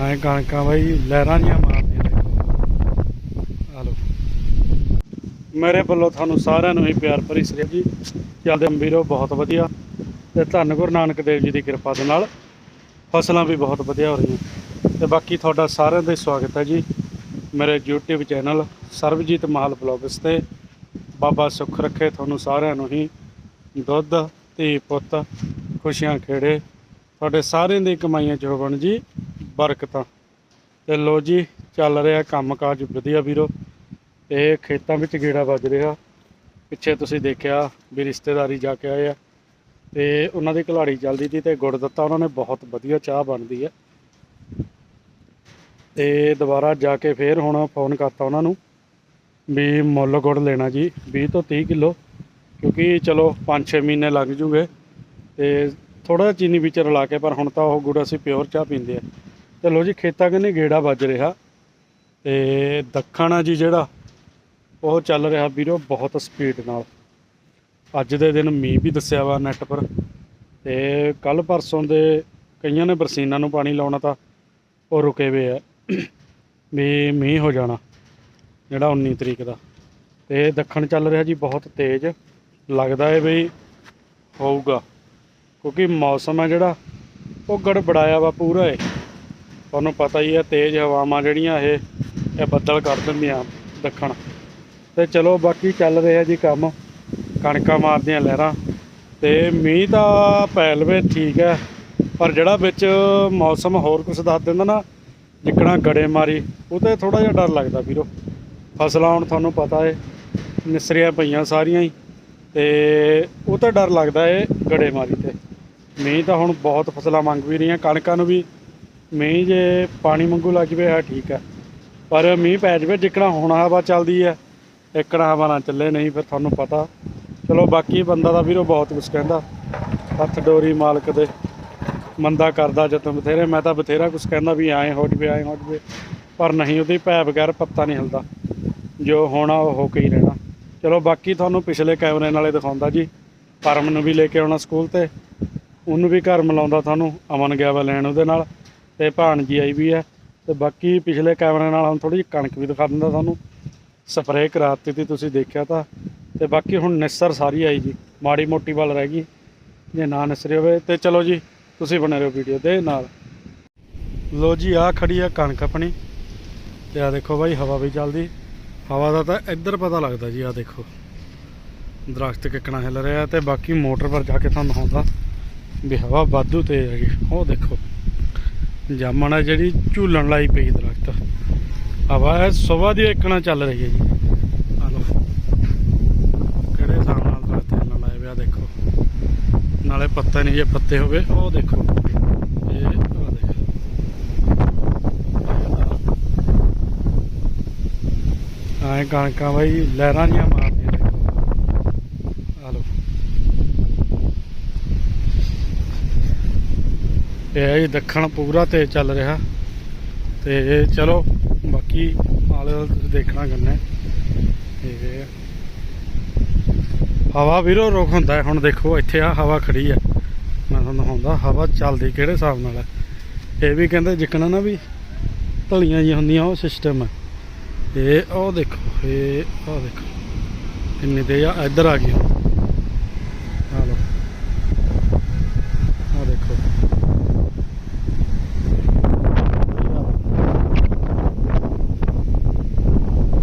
ਐ ਕਣਕਾਂ ਬਾਈ, ਲਹਿਰਾਂ ਜੀਆਂ ਮਾਰਦੀਆਂ ਆ ਲੋ ਮੇਰੇ ਵੱਲੋਂ ਤੁਹਾਨੂੰ ਸਾਰਿਆਂ ਨੂੰ ਹੀ ਪਿਆਰ ਭਰੀ ਸ੍ਰੀ ਜੀ। ਚੱਲਦੇ ਵੀਰੋ? ਬਹੁਤ ਵਧੀਆ। ਤੇ ਧੰਨ ਗੁਰੂ ਨਾਨਕ ਦੇਵ ਜੀ ਦੀ ਕਿਰਪਾ ਦੇ ਨਾਲ ਫਸਲਾਂ ਵੀ ਬਹੁਤ ਵਧੀਆ ਹੋ ਰਹੀਆਂ। ਤੇ ਬਾਕੀ ਤੁਹਾਡਾ ਸਾਰਿਆਂ ਦਾ ਹੀ ਸਵਾਗਤ ਹੈ ਜੀ। ਮੇਰੇ YouTube channel Sarabjit Mahal blogs ਤੇ ਬਾਬਾ ਸੁੱਖ ਰੱਖੇ ਤੁਹਾਨੂੰ ਸਾਰਿਆਂ ਨੂੰ ਹੀ ਦੁੱਧ, ਧੀ, ਪੁੱਤ, ਖੁਸ਼ੀਆਂ ਖੇੜੇ। ਤੁਹਾਡੇ ਸਾਰਿਆਂ ਦੀ ਕਮਾਈਆਂ ਜੋ ਬਣ ਜੀ। ਬਰਕਤਾਂ ਤੇ। ਲੋ ਜੀ, ਚੱਲ ਰਿਹਾ ਕੰਮਕਾਜ ਵਧੀਆ ਵੀਰੋ। ਤੇ ਖੇਤਾਂ ਵਿੱਚ ਗੇੜਾ ਵੱਜ ਰਿਹਾ। ਪਿੱਛੇ ਤੁਸੀਂ ਦੇਖਿਆ ਵੀ ਰਿਸ਼ਤੇਦਾਰੀ ਜਾ ਕੇ ਆਏ ਆ। ਤੇ ਉਹਨਾਂ ਦੀ ਕਲਾੜੀ ਚੱਲਦੀ ਸੀ ਤੇ ਗੁੜ ਦਿੱਤਾ ਉਹਨਾਂ ਨੇ ਬਹੁਤ ਵਧੀਆ ਚਾਹ ਬਣਦੀ ਹੈ ਤੇ ਦੁਬਾਰਾ ਜਾ ਕੇ ਫੇਰ ਹੁਣ ਫੋਨ ਕਰਤਾ ਉਹਨਾਂ ਨੂੰ ਵੀ ਮੁੱਲ ਗੁੜ ਲੈਣਾ ਜੀ 20 ਤੋਂ 30 ਕਿਲੋ। ਕਿਉਂਕਿ ਚਲੋ 5-6 ਮਹੀਨੇ ਲੱਗ ਜੂਗੇ। ਤੇ ਥੋੜਾ ਚੀਨੀ ਵਿੱਚ ਰਲਾ ਕੇ, ਪਰ ਹੁਣ ਤਾਂ ਉਹ ਗੁੜ ਅਸੀਂ ਪਿਓਰ ਚਾਹ ਪੀਂਦੇ ਆ। ਚਲੋ ਜੀ, ਖੇਤਾਂ ਕੰਨੇ ਗੇੜਾ ਵੱਜ ਰਿਹਾ ਤੇ ਦੱਖਣ ਆ ਜੀ ਜਿਹੜਾ, ਉਹ ਚੱਲ ਰਿਹਾ ਵੀਰੋ ਬਹੁਤ ਸਪੀਡ ਨਾਲ। ਅੱਜ ਦੇ ਦਿਨ ਮੀਂਹ ਵੀ ਦੱਸਿਆ ਵਾ ਨੈਟ ਪਰ ਤੇ ਕੱਲ ਪਰਸੋਂ ਦੇ ਕਈਆਂ ਨੇ ਬਰਸੀਨਾ ਨੂੰ ਪਾਣੀ ਲਾਉਣਾ ਤਾਂ ਉਹ ਰੁਕੇ ਹੋਏ ਆ। ਵੀ ਮੀਂਹ ਹੋ ਜਾਣਾ ਜਿਹੜਾ 19 ਤਰੀਕ ਦਾ। ਤੇ ਦੱਖਣ ਚੱਲ ਰਿਹਾ ਜੀ ਬਹੁਤ ਤੇਜ਼, ਲੱਗਦਾ ਹੈ ਵੀ ਹੋਊਗਾ। ਕਿਉਂਕਿ ਮੌਸਮ ਹੈ ਜਿਹੜਾ, ਉਹ ਗੜਬੜਾਇਆ ਵਾ ਪੂਰਾ ਏ। ਤੁਹਾਨੂੰ ਪਤਾ ਹੀ ਹੈ, ਤੇਜ਼ ਹਵਾਵਾਂ ਜਿਹੜੀਆਂ ਇਹ ਇਹ ਬੱਦਲ ਕਰ ਦਿੰਦੀਆਂ ਦੱਖਣ। ਤੇ ਚਲੋ ਬਾਕੀ ਚੱਲ ਰਿਹਾ ਜੀ ਕੰਮ, ਕਣਕਾਂ ਮਾਰਦੀਆਂ ਲਹਿਰਾਂ। ਤੇ ਮੀਂਹ ਤਾਂ ਪੈ ਲਵੇ ਠੀਕ ਹੈ, ਪਰ ਜਿਹੜਾ ਵਿੱਚ ਮੌਸਮ ਹੋਰ ਕੁਝ ਦੱਸ ਦਿੰਦਾ ਨਾ, ਜਿੱਕਣਾ ਗੜੇ ਮਾਰੀ, ਉਹ ਤੇ ਥੋੜਾ ਜਿਹਾ ਡਰ ਲੱਗਦਾ ਵੀਰੋ। ਫਸਲਾਂ ਹੁਣ ਤੁਹਾਨੂੰ ਪਤਾ ਏ, ਨਿਸਰੀਆਂ ਪਈਆਂ ਸਾਰੀਆਂ ਹੀ, ਤੇ ਉਹ ਤਾਂ ਡਰ ਲੱਗਦਾ ਏ ਗੜੇ ਮਾਰੀ ਤੇ। ਮੀਂਹ ਤਾਂ ਹੁਣ ਬਹੁਤ ਫਸਲਾਂ ਮੰਗ ਵੀ ਰਹੀਆਂ, ਕਣਕਾਂ ਨੂੰ ਵੀ ਮੀਂਹ ਜੇ ਪਾਣੀ ਮੰਗੂ ਲੱਗ ਜਵੇ ਆ ਠੀਕ ਹੈ ਪਰ ਮੀਂਹ ਪੈ ਜਵੇ, ਜਿੱਕਣਾ ਹੁਣ ਹਵਾ ਚੱਲਦੀ ਹੈ ਇੱਕਣਾ ਹਵਾ ਨਾ ਚੱਲੇ, ਨਹੀਂ ਫਿਰ ਤੁਹਾਨੂੰ ਪਤਾ। ਚਲੋ, ਬਾਕੀ ਬੰਦਾ ਦਾ ਵੀਰੋ ਬਹੁਤ ਕੁਝ ਕਹਿੰਦਾ। ਹੱਥ ਡੋਰੀ ਮਾਲਕ ਦੇ, ਮੰਦਾ ਕਰਦਾ ਜਤਨ ਬਥੇਰੇ। ਮੈਂ ਤਾਂ ਬਥੇਰਾ ਕੁਝ ਕਹਿੰਦਾ ਵੀ ਐਂ ਹੋ ਜਵੇ, ਐਂ ਹੋ ਜਵੇ, ਪਰ ਨਹੀਂ, ਉਹਦੀ ਭੈ ਬਗੈਰ ਪੱਤਾ ਨਹੀਂ ਹਿਲਦਾ। ਜੋ ਹੋਣਾ, ਉਹ ਹੋ ਕੇ ਹੀ ਰਹਿਣਾ। ਚਲੋ, ਬਾਕੀ ਤੁਹਾਨੂੰ ਪਿਛਲੇ ਕੈਮਰੇ ਨਾਲੇ ਦਿਖਾਉਂਦਾ ਜੀ। ਪਰਮ ਨੂੰ ਵੀ ਲੈ ਕੇ ਆਉਣਾ ਸਕੂਲ ਤੇ। ਉਹਨੂੰ ਵੀ ਘਰ ਮਿਲਾਉਂਦਾ ਤੁਹਾਨੂੰ, ਅਮਨ ਗਿਆ ਵਾ ਲੈਣ ਉਹਦੇ ਨਾਲ। ਤੇ ਭਾਣਜੀ ਆਈ ਵੀ ਹੈ ਤੇ ਬਾਕੀ ਪਿਛਲੇ ਕੈਮਰੇ ਨਾਲ ਹੁਣ ਥੋੜੀ ਜਿਹੀ ਕਣਕ ਵੀ ਦਿਖਾ ਦਿੰਦਾ ਤੁਹਾਨੂੰ। ਸਪਰੇਅ ਕਰਾਤੀ ਤੀ, ਤੁਸੀਂ ਦੇਖਿਆ ਤਾਂ। ਤੇ ਬਾਕੀ ਹੁਣ ਨਿਸਰ ਸਾਰੀ ਆਈ ਜੀ। ਮਾੜੀ ਮੋਟੀ ਵੱਲ ਰਹਿ ਗਈ। ਜੇ ਨਾ ਨਿਸਰੀ ਹੋਵੇ ਤੇ ਚਲੋ ਜੀ, ਤੁਸੀਂ ਬਣੇ ਰਹੋ ਵੀਡੀਓ ਦੇ ਨਾਲ। ਲੋ ਜੀ ਆ ਖੜੀ ਆ ਕਣਕ ਆਪਣੀ। ਤੇ ਆ ਦੇਖੋ ਬਾਈ, ਹਵਾ ਵੀ ਚੱਲਦੀ। ਹਵਾ ਦਾ ਤਾਂ ਇੱਧਰ ਪਤਾ ਲੱਗਦਾ ਜੀ ਆ ਦੇਖੋ। ਦਰਖਤ ਕਿੱਕਣਾ ਹਿਲ ਰਿਹਾ ਤੇ ਬਾਕੀ ਮੋਟਰ ਪਰ ਜਾ ਕੇ ਤੁਹਾਨੂੰ ਦਿਖਾਉਂਦਾ ਵੀ ਹਵਾ ਵਾਧੂ ਤੇਜ਼ ਹੈਗੀ ਉਹ ਦੇਖੋ। ਜਾਮਣ ਆ ਜਿਹੜੀ ਝੂਲਣ ਲਾਈ ਪਈ ਦਰਖਤ। ਹਵਾ ਸਵੇਰ ਦੀ ਇੱਕਣਾ ਚੱਲ ਰਹੀ ਹੈ ਜੀ। ਆ ਲੋ ਕਿਹੜੇ ਹਿਸਾਬ ਨਾਲ ਦਰਖਤ ਹਿਲਣ ਲਾਏ ਪਿਆ, ਦੇਖੋ। ਨਾਲੇ ਪੱਤੇ ਨਹੀਂ ਜੇ ਪੱਤੇ ਹੋਵੇ, ਉਹ ਦੇਖੋ। ਇਹ, ਆਹ ਦੇਖੋ। ਐ ਕਣਕਾਂ ਬਾਈ, ਲਹਿਰਾਂ ਜੀਆਂ ਮਾਰ ਦੇਖੋ ਆ ਲੋ ਇਹ ਹੈ ਜੀ ਦੱਖਣ ਪੂਰਾ ਤੇ ਚੱਲ ਰਿਹਾ। ਤੇ ਚਲੋ, ਬਾਕੀ ਆਲੇ ਦੁਆਲੇ ਤੁਸੀਂ ਦੇਖਣਾ ਗੰਨੇ। ਤੇ ਹਵਾ ਵੀਰੋ ਰੁਕ ਹੁੰਦਾ ਹੁਣ ਦੇਖੋ, ਇੱਥੇ ਆ ਹਵਾ ਖੜੀ ਹੈ। ਮੈਂ ਤੁਹਾਨੂੰ ਹੁੰਦਾ ਹਵਾ ਚੱਲਦੀ ਕਿਹੜੇ ਹਿਸਾਬ ਨਾਲ ਹੈ। ਇਹ ਵੀ ਕਹਿੰਦੇ ਜਿੱਕਣਾ ਨਾ ਵੀ ਢਲੀਆਂ ਜੀ ਹੁੰਦੀਆਂ, ਉਹ ਸਿਸਟਮ ਹੈ। ਇਹ ਉਹ ਦੇਖੋ, ਇਹ ਉਹ ਦੇਖੋ। ਕਿੰਨੀ ਤੇ ਆ, ਇੱਧਰ ਆ ਗਈ ਆ ਲੋ ਆ ਦੇਖੋ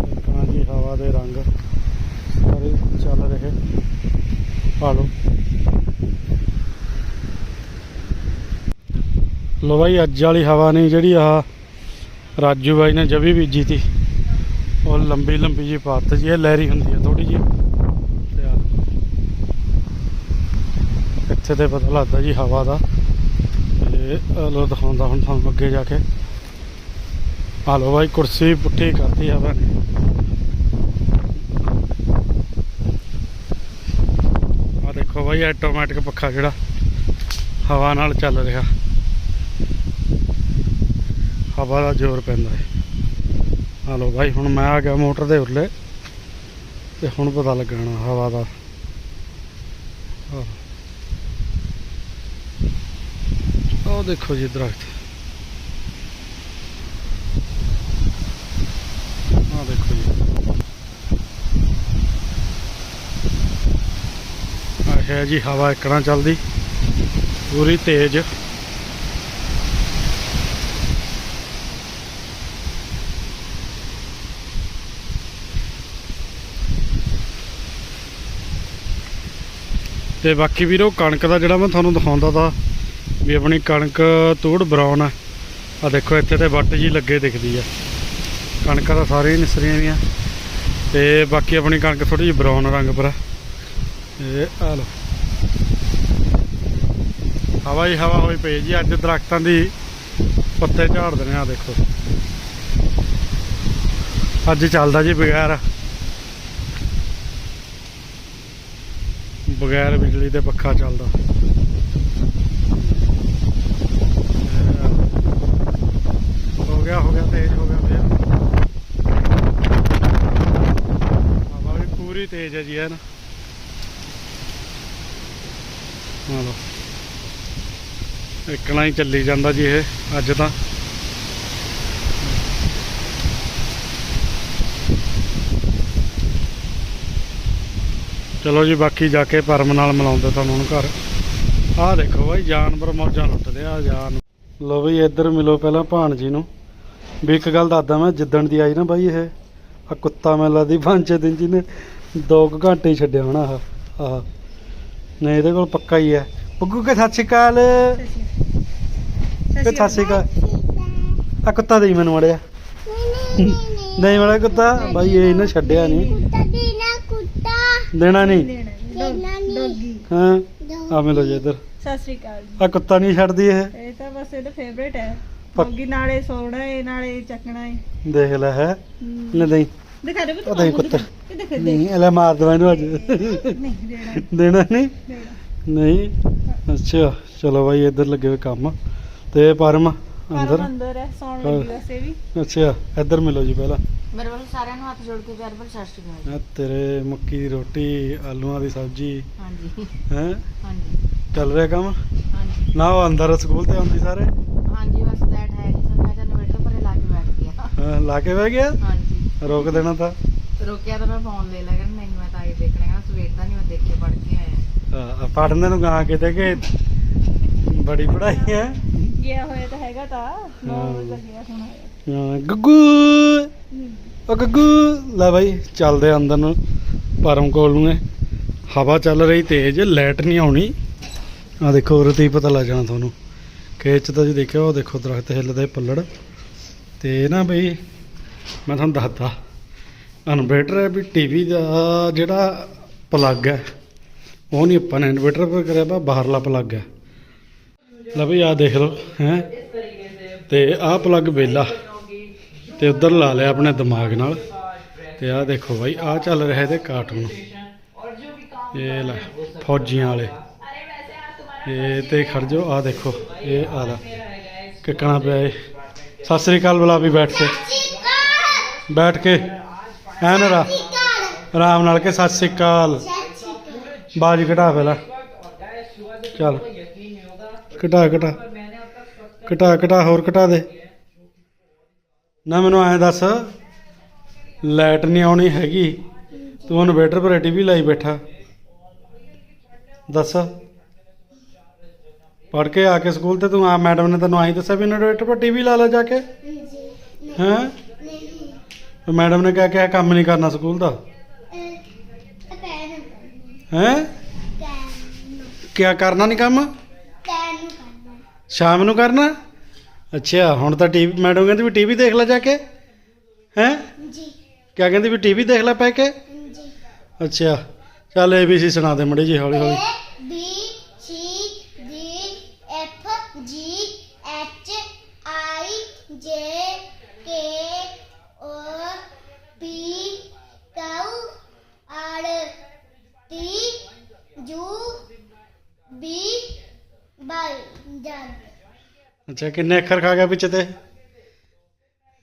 ਦੇਖਣਾ ਜੀ ਹਵਾ ਦੇ ਰੰਗ ਸਾਰੇ ਚੱਲ ਰਹੇ ਆ ਲਓ। ਲੋ ਬਾਈ, ਅੱਜ ਵਾਲੀ ਹਵਾ ਨਹੀਂ ਜਿਹੜੀ ਆ ਰਾਜੂ ਬਾਈ ਨੇ ਜਵੀ ਬੀਜੀ ਤੀ। ਉਹ ਲੰਬੀ ਲੰਬੀ ਜੀ ਪੱਤ ਜੀ ਇਹ ਲਹਿਰੀ ਹੁੰਦੀ ਹੈ ਥੋੜੀ ਜੀ ਇੱਥੇ ਤੇ ਪਤਾ ਲੱਗਦਾ ਜੀ ਹਵਾ ਦਾ। ਤੇ ਲੋ ਦਿਖਾਉਂਦਾ ਹੁਣ ਤੁਹਾਨੂੰ ਅੱਗੇ ਜਾ ਕੇ। ਆ ਲੋ ਬਾਈ, ਕੁਰਸੀ ਪੁੱਠੀ ਕਰਤੀ ਹਵਾ ਨੇ ਆ ਦੇਖੋ ਬਾਈ ਆਟੋਮੈਟਿਕ ਪੱਖਾ ਜਿਹੜਾ, ਹਵਾ ਨਾਲ ਚੱਲ ਰਿਹਾ। ਹਵਾ ਦਾ ਜ਼ੋਰ ਪੈਂਦਾ ਹੈ। ਹਲੋ ਭਾਈ ਹੁਣ ਮੈਂ ਆ ਗਿਆ ਮੋਟਰ ਦੇ ਉਰਲੇ, ਤੇ ਹੁਣ ਪਤਾ ਲੱਗਣਾ ਹਵਾ ਦਾ। ਆਹ। ਉਹ ਦੇਖੋ ਜੀ, ਦਰਖਤ ਇਹ ਹੈ ਜੀ, ਹਵਾ ਇਕਣਾ ਚੱਲਦੀ। ਪੂਰੀ ਤੇਜ਼। ਤੇ ਬਾਕੀ ਵੀਰੋ, ਕਣਕ ਦਾ ਜਿਹੜਾ ਮੈਂ ਤੁਹਾਨੂੰ ਦਿਖਾਉਂਦਾ ਤਾ, ਵੀ ਆਪਣੀ ਕਣਕ ਤੂੜ ਬਰਾਉਨ ਆ। ਆ ਦੇਖੋ, ਇੱਥੇ ਤੇ ਵੱਟ ਜੀ ਲੱਗੇ ਦਿਖਦੀ ਆ। ਕਣਕਾਂ ਤਾਂ ਸਾਰੀਆਂ ਹੀ ਨਿਸਰੀਆਂ ਵੀਆਂ ਤੇ ਬਾਕੀ ਆਪਣੀ ਕਣਕ ਥੋੜੀ ਜਿਹੀ ਬਰਾਊਨ ਰੰਗ ਪਰ ਆ। ਇਹ ਆ ਲੋ ਹਵਾ ਹੀ ਹਵਾ ਹੋਈ ਪਈ ਜੀ, ਅੱਜ ਦਰਖਤਾਂ ਦੀ ਪੱਤੇ ਝਾੜਦੇ ਨੇ ਆ, ਦੇਖੋ। ਅੱਜ ਚੱਲਦਾ ਜੀ ਬਗੈਰ। ਬਗੈਰ ਬਿਜਲੀ ਦੇ ਪੱਖਾ ਚੱਲਦਾ। ਹੋ ਗਿਆ ਹੋ ਗਿਆ, ਤੇਜ਼ ਹੋ ਗਿਆ ਫੇਰ ਹਵਾ ਵੀ ਪੂਰੀ ਤੇਜ਼ ਹੈ ਜੀ, ਹੈ ਨਾ। ਆ ਲੋ ਇਕਣਾ ਹੀ ਚੱਲੀ ਜਾਂਦਾ ਜੀ ਇਹ, ਅੱਜ ਤਾਂ। ਚਲੋ ਜੀ, ਬਾਕੀ ਜਾ ਕੇ ਪਰਮ ਨਾਲ ਮਿਲਾਉਂਦੇ ਤੁਹਾਨੂੰ ਹੁਣ ਘਰ। ਆਹ ਦੇਖੋ ਬਾਈ, ਜਾਨਵਰ ਮੌਜਾਂ ਲੁੱਟਦੇ ਆ, ਜਾਨ। ਲੋ ਬਈ, ਇੱਧਰ ਮਿਲੋ ਪਹਿਲਾਂ ਭਾਣਜੀ ਨੂੰ। ਵੀ ਇੱਕ ਗੱਲ ਦੱਸਦਾ ਮੈਂ, ਜਿੱਦਣ ਦੀ ਆਈ ਨਾ ਬਾਈ ਇਹ ਆ ਕੁੱਤਾ ਮੇਲਾ ਦੀ ਪੰਜ ਛੇ ਦਿਨ ਜੀ ਨੇ 2 ਘੰਟੇ ਛੱਡਿਆ ਹੋਣਾ ਆਹ ਆਹ। ਨਹੀਂ ਇਹਦੇ ਕੋਲ ਪੱਕਾ ਹੀ ਹੈ। ਪੁੱਗੂ ਕੇ ਸਤਿ ਸ਼੍ਰੀ ਅਕਾਲ। ਕਿ ਸਤਿ ਸ਼੍ਰੀ ਅਕਾਲ। ਆ ਕੁੱਤਾ ਦੇਈ ਮੈਨੂੰ ਮੜਿਆ ਨਹੀਂ ਮੜਿਆ ਕੁੱਤਾ। ਬਾਈ ਇਹ ਇਹਨੇ ਛੱਡਿਆ ਨਹੀਂ। ਕੁੱਤਾ ਦੇਣਾ ਕੁੱਤਾ ਦੇਣਾ ਨਹੀਂ। ਦੇਣਾ ਨਹੀਂ ਡੋਗੀ ਹਾਂ ਆ ਮਿਲੋ ਜੀ ਇੱਧਰ। ਸਤਿ ਸ਼੍ਰੀ ਅਕਾਲ ਜੀ। ਆ ਕੁੱਤਾ ਨਹੀਂ ਛੱਡਦੀ ਇਹ। ਇਹ ਤਾਂ ਬਸ ਇਹਦਾ ਫੇਵਰੇਟ ਹੈ। ਪੱਕ- ਡੋਗੀ ਨਾਲੇ ਸੋਣਾ ਹੈ ਨਾਲੇ ਚੱਕਣਾ ਹੈ। ਦੇਖ ਲੈ ਹੈ। ਹਮ, ਨਹੀਂ ਦੇਈ। ਦਿਖਾ ਦੇ ਉਹ ਦੇਖ ਕੁੱਤਾ ਦੇ ਨਹੀਂ ਇਹ ਲੈ ਮਾਰ ਦਵਾ ਇਹਨੂੰ ਅੱਜ। ਨਹੀਂ ਦੇਣਾ ਦੇਣਾ ਨਹੀਂ? ਨਹੀਂ? ਅੱਛਾ ਚਲੋ ਬਾਈ ਇੱਧਰ ਲੱਗੇ ਹੋਏ ਕੰਮ। ਤੇ ਪਰਮ ਅੰਦਰ। ਪਰ ਅੰਦਰ ਹੈ ਸੌਣ ਹਾਂ। ਲੱਗੀ ਵੈਸੇ ਵੀ। ਅੱਛਾ ਇੱਧਰ ਮਿਲੋ ਜੀ ਪਹਿਲਾਂ। ਮੇਰੇ ਵੱਲ ਸਾਰਿਆਂ ਨੂੰ ਹੱਥ ਜੋੜ ਕੇ ਪਿਆਰ ਭਰੀ ਸਤਿ ਸ਼੍ਰੀ ਅਕਾਲ ਆ ਤੇਰੇ ਮੱਕੀ ਦੀ ਰੋਟੀ ਆਲੂਆਂ ਦੀ ਸਬਜ਼ੀ। ਹਾਂਜੀ। ਹੈ? ਹਾਂਜੀ। ਚੱਲ ਰਿਹਾ ਕੰਮ? ਹਾਂਜੀ। ਨਾ ਉਹ ਅੰਦਰ ਸਕੂਲ ਤੇ ਆਉਂਦੀ ਸਾਰੇ? ਹਾਂਜੀ ਬਸ ਲੈਟ ਹੈ ਜੀ ਸਰ ਮੈਂ ਤਾਂ ਇਨਵਰਟਰ ਪਰੇ ਲਾ ਕੇ ਬੈਠ ਗਿਆ। ਲਾ ਕੇ ਬਹਿ ਗਿਆ? ਹਾਂਜੀ। ਰੋਕ ਦੇਣਾ ਤਾਂ। ਰੋਕਿਆ ਤਾਂ ਮੈਂ ਫੋਨ ਲੈ ਲਿਆ ਕਰ ਨਹੀਂ ਮੈਂ ਤਾਂ ਆਏ ਦੇਖਣਾ ਹੈ ਸਵੇਰ ਦਾ ਨਹੀਂ ਮੈਂ ਦੇਖ ਕੇ ਪੜ ਕੇ ਆਇਆ। ਹਾਂ, ਪੜ੍ਹਨ ਨੂੰ ਗਾਂ ਕਿਤੇ ਕਿ ਬੜੀ ਪੜਾਈ ਹੈ। ਗਿਆ ਹੋਇਆ ਤਾਂ ਹੈਗਾ ਤਾਂ 9 ਹਾਂ। ਵਜੇ ਗਿਆ ਹੁਣ। ਹਾਂ, ਗੱਗੂ! ਉਹ ਗੱਗੂ! ਲੈ ਬਾਈ ਚੱਲਦੇ ਆ ਅੰਦਰ ਨੂੰ ਪਰਮ ਕੋਲ ਨੂੰ ਇਹ। ਹਵਾ ਚੱਲ ਰਹੀ ਤੇਜ਼ ਲਾਈਟ ਨਹੀਂ ਆਉਣੀ। ਆ ਦੇਖੋ ਉਰੇ ਤੇ ਹੀ ਪਤਾ ਲੱਗ ਜਾਣਾ ਤੁਹਾਨੂੰ। ਖੇਤ 'ਚ ਤਾਂ ਜੀ ਦੇਖਿਆ ਉਹ ਦੇਖੋ ਦਰਖਤ ਹਿੱਲਦੇ ਪੱਲੜ। ਤੇ ਨਾ ਬਈ ਮੈਂ ਤੁਹਾਨੂੰ ਦੱਸਦਾ। ਇਨਵੇਟਰ ਹੈ ਵੀ ਟੀਵੀ ਦਾ ਜਿਹੜਾ ਪਲੱਗ ਹੈ, ਉਹ ਨਹੀਂ ਆਪਾਂ ਨੇ ਇਨਵੇਟਰ ਪਰ ਕਰਿਆ ਵਾ, ਬਾਹਰਲਾ ਪਲੱਗ ਹੈ। ਲੈ ਬਈ ਆ ਦੇਖ ਲਓ, ਹੈ। ਤੇ ਆਹ ਪਲੱਗ ਵੇਲਾ ਤੇ ਉਧਰ ਲਾ ਲਿਆ ਆਪਣੇ ਦਿਮਾਗ ਨਾਲ। ਤੇ ਆਹ ਦੇਖੋ ਬਾਈ, ਆਹ ਚੱਲ ਰਿਹਾ ਇਹਦੇ ਕਾਰਟੂਨ ਇਹ ਲੈ, ਫੌਜੀਆਂ ਵਾਲੇ। ਇਹ ਤੇ ਖੜ ਜੋ ਆਹ ਦੇਖੋ, ਇਹ ਆਦਾ ਲਾ। ਕਿੱਕਣਾ ਪਿਆ ਇਹ। ਸਤਿ ਸ੍ਰੀ ਅਕਾਲ ਬੁਲਾ ਵੀ ਬੈਠ ਕੇ। ਬੈਠ ਕੇ। ਐਨ ਰਾ ਆਰਾਮ ਨਾਲ ਕੇ ਸਤਿ ਸ੍ਰੀ ਅਕਾਲ। ਬਾਜ ਘਟਾ ਪਹਿਲਾਂ। ਚੱਲ। ਘਟਾ ਘਟਾ ਘਟਾ ਘਟਾ ਹੋਰ ਘਟਾ ਦੇ। ਨਾ ਮੈਨੂੰ ਐਂ ਦੱਸ ਲਾਈਟ ਨਹੀਂ ਆਉਣੀ ਹੈਗੀ। ਤੂੰ ਇਨਵੇਟਰ ਪਰ ਟੀਵੀ ਲਾਈ ਬੈਠਾ। ਦੱਸ। ਪੜ ਕੇ ਆ ਕੇ ਸਕੂਲ ਤੇ ਤੂੰ ਆ ਮੈਡਮ ਨੇ ਤੈਨੂੰ ਆਈ ਦੱਸਿਆ ਵੀ ਇਨਵੇਟਰ ਪਰ ਟੀਵੀ ਲਾ ਲੈ ਜਾ ਕੇ। ਹੈਂ? ਮੈਡਮ ਨੇ ਕਿਹਾ ਕਿ ਕੰਮ ਨਹੀਂ ਕਰਨਾ ਸਕੂਲ ਦਾ। ਹੈਂ? ਕਿਆ ਕਰਨਾ ਨਹੀਂ ਕੰਮ? ਸ਼ਾਮ ਨੂੰ ਕਰਨਾ? ਅੱਛਾ, ਹੁਣ ਤਾਂ ਟੀਵੀ ਮੈਡਮ ਕਹਿੰਦੀ ਵੀ ਟੀਵੀ ਦੇਖ ਲੈ ਜਾ ਕੇ। ਹੈਂ? ਕਿਆ ਕਹਿੰਦੀ ਵੀ ਟੀਵੀ ਦੇਖ ਲੈ ਪੈ ਕੇ? ਅੱਛਾ, ਚੱਲ ਏਬੀਸੀ ਸੁਣਾ ਦੇ ਮੜੀ ਜੀ ਹੌਲੀ ਹੌਲੀ B U V Y Z ਅੱਛਾ ਕਿੰਨੇ ਅੱਖਰ ਖਾ ਗਿਆ ਵਿੱਚ ਤੇ?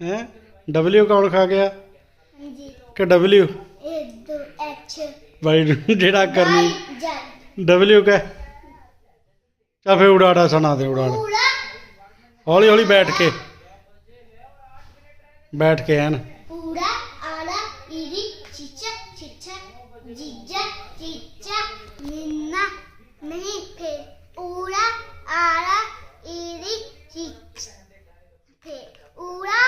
ਹੈਂ? ਡਬਲਯੂ ਕੌਣ ਖਾ ਗਿਆ? ਜੀ ਕਿ ਡਬਲਯੂ ਇਹ ਦੋ H ਬਾਈ ਜਿਹੜਾ ਕਰਨੀ ਡਬਲਯੂ ਕਹ। ਚਾ ਫੇ ਉਡਾੜਾ ਸੁਣਾ ਦੇ ਉਡਾੜਾ। ਪੂਰਾ। ਹੌਲੀ ਹੌਲੀ ਬੈਠ ਕੇ। ਬੈਠ ਕੇ ਐਨ। ਪੂਰਾ ਆਲਾ ਇਰੀ ਚਿਚਾ ਚਿਚਾ ਜੀਜਾ ਚੀਚਾ ਨਿੰਨਾ ਨਹੀਂ ਫਿਰ ਊੜਾ ਆੜਾ ਈੜੀ ਚਿਚ ਫਿਰ ਊੜਾ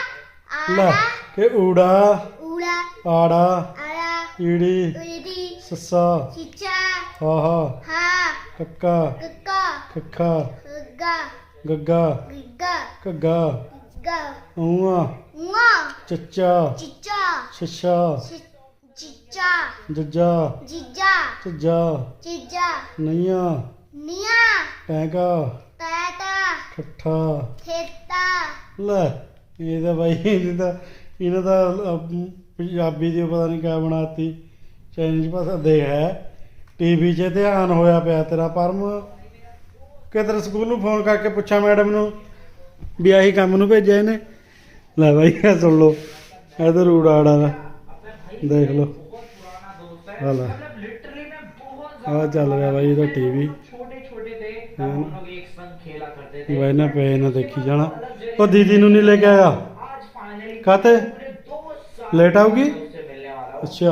ਲੈ ਕਿ ਊੜਾ ਊੜਾ ਆੜਾ ਆੜਾ ਈੜੀ ਈੜੀ ਸੱਸਾ ਚਿਚਾ ਆਹਾ ਹਾਂ ਕੱਕਾ ਕੱਕਾ ਕੱਖਾ ਗੱਗਾ ਗੱਗਾ ਗਿੱਗਾ ਘੱਗਾ ਗਾ ਊਆ ਵਾ ਚੱਚਾ ਚਿਚਾ ਚਿ- ਚਿਚਾ ਜੱਜਾ ਜੀਜਾ ਝੱਜਾ ਚੀਜਾ ਨਈਆਂ ਨੀਆ ਟੈਂਕਾ ਤਾਤਾ ਠੱਠਾ ਥੇਤਾ ਲੈ। ਇਹ ਤਾਂ ਬਾਈ ਇਹ ਤਾਂ ਇਹਨਾਂ ਦਾ ਅਮ, ਪੰਜਾਬੀ ਦੀ ਪਤਾ ਨਹੀਂ ਕਿਆ ਬਣਾਤੀ ਚਾਈਨੀਜ਼ ਭਾਸ਼ਾ ਦੇ ਹੈ ਟੀਵੀ 'ਚ ਧਿਆਨ ਹੋਇਆ ਪਿਆ ਤੇਰਾ ਪਰਮ ਕਿਧਰ ਸਕੂਲ ਨੂੰ ਫੋਨ ਕਰਕੇ ਪੁੱਛਾਂ ਮੈਡਮ ਨੂੰ ਵੀ ਆਹੀ ਕੰਮ ਨੂੰ ਭੇਜਿਆ ਇਹਨੇ ਲੈ ਬਾਈ ਇਹ ਸੁਣ ਲਓ ਇਧਰ ਉਡਾੜਾ ਦਾ ਦੇਖ ਲਓ ਆ ਲੈ ਆ ਚੱਲ ਰਿਹਾ ਬਾਈ ਇਹਦਾ ਟੀਵੀ छोटे छोटे थे तब हाँ। हम लोग एक संग खेला करते थे ਬਾਈ ਨਾ ਪਏ ਨਾ ਦੇਖੀ ਜਾਣਾ ਉਹ ਦੀਦੀ ਨੂੰ ਨਹੀਂ ਲੈ ਕੇ ਆਇਆ आज फाइनली ਕਾਤੇ पूरे दो साल लेट आओगी से मिलने वाला हूँ ਅੱਛਾ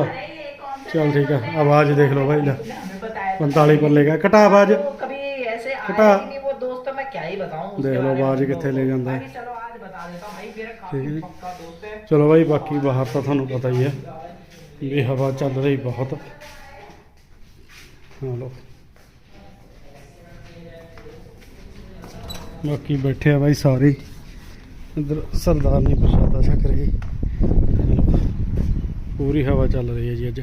ਚਲ ਠੀਕ ਹੈ ਆਵਾਜ਼ ਦੇਖ ਲਓ ਭਾਈ ਲੈ हमें बताया 45 पर लेगा कटा आवाज वो कभी ऐसे कटा। आया ही नहीं वो दोस्त तो मैं क्या ही बताऊं उसके देख लो बारे में आवाज तुम कित्थे लोगों ले को। जांदा है। बाकी चलो आज बता देता हूँ भाई मेरा ठीक काफी है। पक्का दोस्त है ਚਲੋ ਭਾਈ ਬਾਕੀ ਬਾਹਰ ਤਾਂ ਤੁਹਾਨੂੰ ਪਤਾ ਹੀ ਹੈ ਵੀ ਹਵਾ ਚੱਲ ਰਹੀ ਬਹੁਤ ਹਾਂ ਲੋ ਬਾਕੀ ਬੈਠੇ ਆ ਭਾਈ ਸਾਰੇ ਹੀ। ਇੱਧਰ ਸਰਦਾਰ ਨਹੀਂ ਪ੍ਰਸ਼ਾਦਾ ਛਕ ਰਹੇ। ਪੂਰੀ ਹਵਾ ਚੱਲ ਰਹੀ ਹੈ ਜੀ ਅੱਜ।